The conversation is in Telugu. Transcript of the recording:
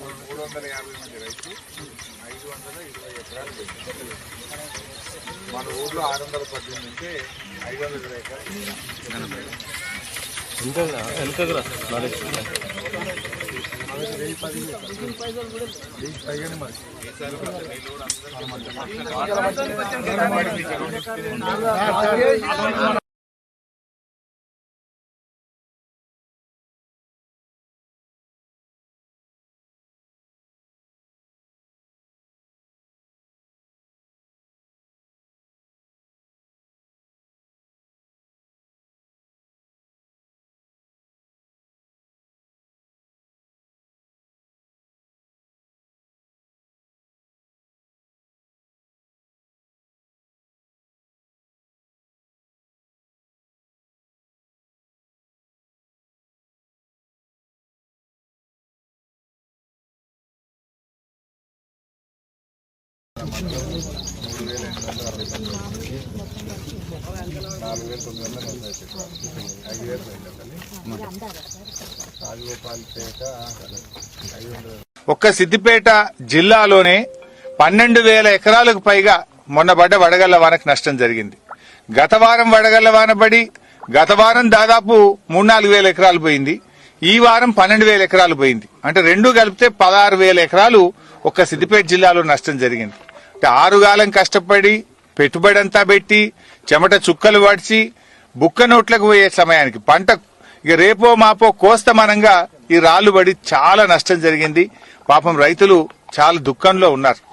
మూడు వందల యాభై మంది రైతులు ఐదు. వందల ఇరవై ఎకరాలు పెట్టారు మన ఊర్లో ఆరు వందల పద్దెనిమిది ఉంటే ఐదు వందల ఇరవై ఎకరాలు. పైగా మూడు వేల ఎనిమిది వందల అరవై తొమ్మిది నాలుగు వేల తొమ్మిది వందల నలభై ఐదు వేలు రాజగోపాల్పేట ఐదు వందల ఒక్క సిద్దిపేట జిల్లాలోనే పన్నెండు వేల ఎకరాలకు పైగా మొన్న పడ్డ వడగళ్ళ వానకు నష్టం జరిగింది. గత వారం వడగళ్ళ వాన పడి గత వారం దాదాపు మూడు నాలుగు వేల ఎకరాలు పోయింది. ఈ వారం పన్నెండు వేల ఎకరాలు పోయింది. అంటే రెండు కలిపితే పదహారు వేల ఎకరాలు ఒక్క సిద్దిపేట జిల్లాలో నష్టం జరిగింది. ఆరుగాలం కష్టపడి పెట్టుబడి అంతా పెట్టి చెమట చుక్కలు పడిచి బుక్క నోట్లకు పోయే సమయానికి పంట ఇక రేపో మాపో కోస్తమనంగా ఈ రాళ్ళు పడి చాలా నష్టం జరిగింది. పాపం రైతులు చాలా దుఃఖంలో ఉన్నారు.